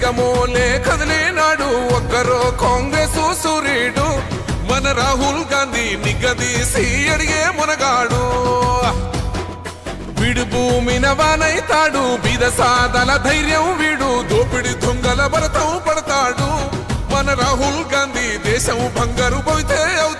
సింగమోలే కదిలినాడు ఒక్కరో కాంగ్రెస్ సూర్యుడు మన రాహుల్ గాంధీ నిగదీసి అడిగే మునగాడు. వీడు భూమిన వానైతాడు బీద సాదల ధైర్యం వీడు. దోపిడి దొంగల భరతం పడతాడు. మన రాహుల్ గాంధీ దేశం బంగారు పోతే అవుతాడు.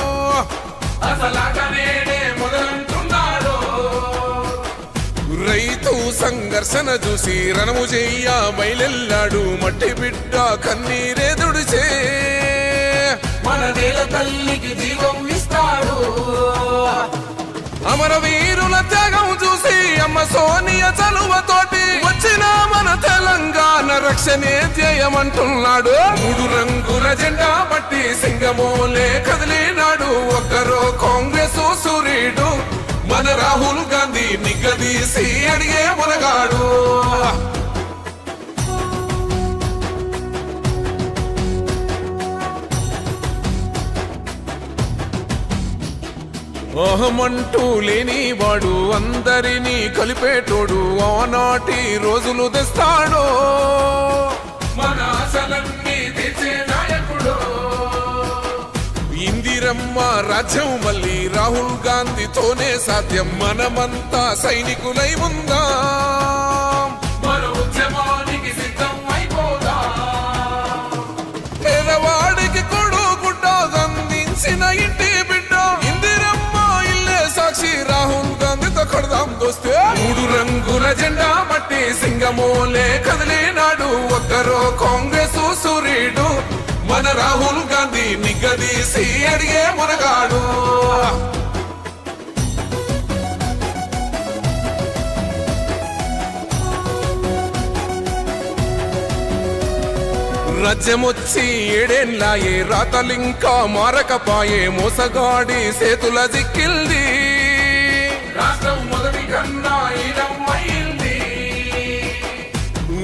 రైతు సంఘర్షణ చూసి రణము చెయ్య బయలెల్లాడు మట్టి బిడ్డ కన్నీరే దుడిచే మన నేల తల్లికి జీవం ఇస్తాడు. అమరవీరుల త్యాగం చూసి అమ్మ సోనియ చలువతోటి వచ్చిన మన తెలంగాణ రక్షణే ధ్యేయమంటున్నాడు. మూడు రంగుల జెండా సూర్యుడు మన రాహుల్ గాంధీ నిగ్గదీసి అడిగే మునగాడు. అహమంటూ లేని వాడు అందరినీ కలిపేటోడు ఆనాటి రోజులు తెస్తాడు. మన ఇందిరమ్మ రాజ్యం మళ్ళీ రాహుల్ గాంధీతోనే సాధ్యం. మనమంతా సైనికులై ఉందాం. పేదవాడికి కొడు గుడ్డ అందించిన ఇంటి బిడ్డ. ఇందిరమ్మ ఇల్లే సాక్షి రాహుల్ గాంధీతో కొడదాం దోస్తే. మూడు రంగుల జెండా బట్టి సింగమోలే కదిలినాడు. ఒక్కరో కాంగ్రెస్ సూర్యుడు. మన రాహుల్ గాంధీ రాజ్యమొచ్చి ఏడేళ్ళాయే రాతలింకా మారకపాయే మోసగాడి సేతుల జిక్కిల్ది. రాష్ట్రం మొదటి కన్నా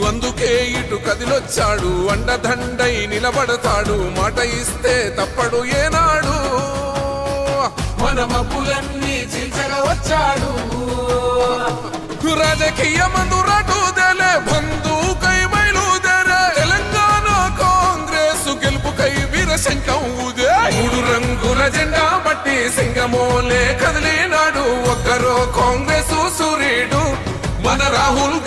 అందుకే ఇటు కదిలొచ్చాడు అండదండై నిలబడతాడు మాట ఇస్తే తప్పడు ఏనాడు. మన మబ్బులన్నీ వచ్చాడు. రాజకీయ సింగమోలే కదిలినాడు ఒక్కరో కాంగ్రెస్ సూర్యుడు. మన రాహుల్